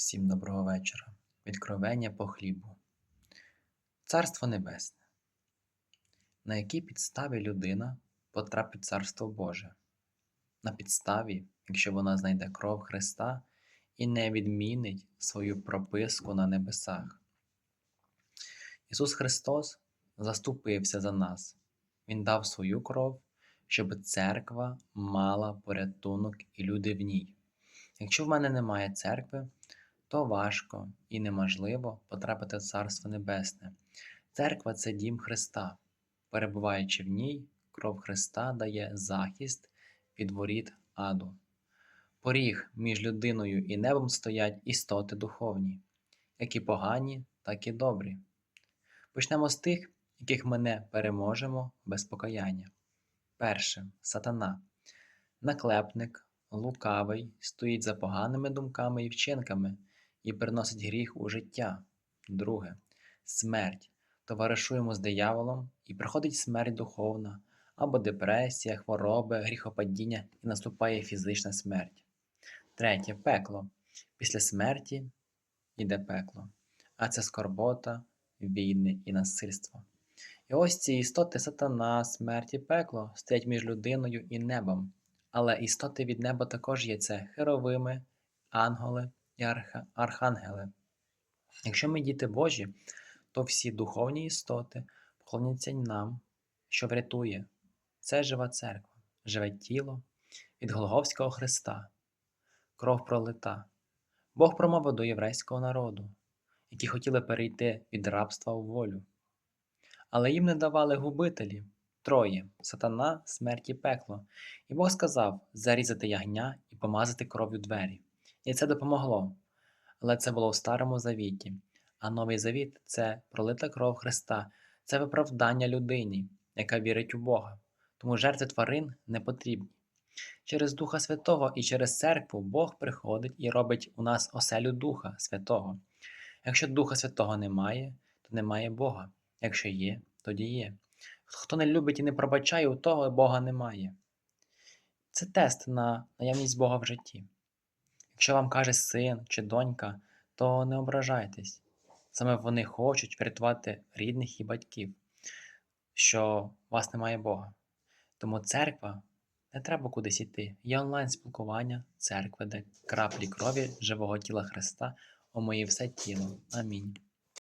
Всім доброго вечора. Відкровення по хлібу. Царство Небесне. На якій підставі людина потрапить в Царство Боже? На підставі, якщо вона знайде кров Христа і не відмінить свою прописку на небесах. Ісус Христос заступився за нас. Він дав свою кров, щоб церква мала порятунок і люди в ній. Якщо в мене немає церкви, то важко і неможливо потрапити в Царство Небесне. Церква це дім Христа. Перебуваючи в ній, кров Христа дає захист від воріт аду. Поріг між людиною і небом стоять істоти духовні, як і погані, так і добрі. Почнемо з тих, яких ми не переможемо без покаяння. Перше сатана. Наклепник, лукавий, стоїть за поганими думками і вчинками і приносить гріх у життя. Друге смерть. Товаришуємо з дияволом і приходить смерть духовна, або депресія, хвороби, гріхопадіння і наступає фізична смерть. Третє пекло. Після смерті йде пекло, а це скорбота, війни і насильство. І ось ці істоти сатана, смерть і пекло стоять між людиною і небом. Але істоти від неба також є це херовими, ангели і архангели. Якщо ми діти Божі, то всі духовні істоти поклоняться нам, що врятує. Це жива церква, живе тіло від Голговського Христа, кров пролита. Бог промовив до єврейського народу, які хотіли перейти від рабства у волю. Але їм не давали губителі троє сатана, смерть і пекло. І Бог сказав зарізати ягня і помазати кров'ю двері. І це допомогло. Але це було в Старому Завіті. А Новий Завіт це пролита кров Христа, це виправдання людині, яка вірить у Бога. Тому жертви тварин не потрібні. Через Духа Святого і через церкву Бог приходить і робить у нас оселю Духа Святого. Якщо Духа Святого немає, то немає Бога. Якщо є, тоді є. Хто не любить і не пробачає, у того Бога немає. Це тест на наявність Бога в житті. Якщо вам каже син чи донька, то не ображайтесь. Саме вони хочуть врятувати рідних і батьків, що у вас немає Бога. Тому церква не треба кудись йти. Є онлайн-спілкування церкви, де краплі крові живого тіла Христа омоє все тіло. Амінь.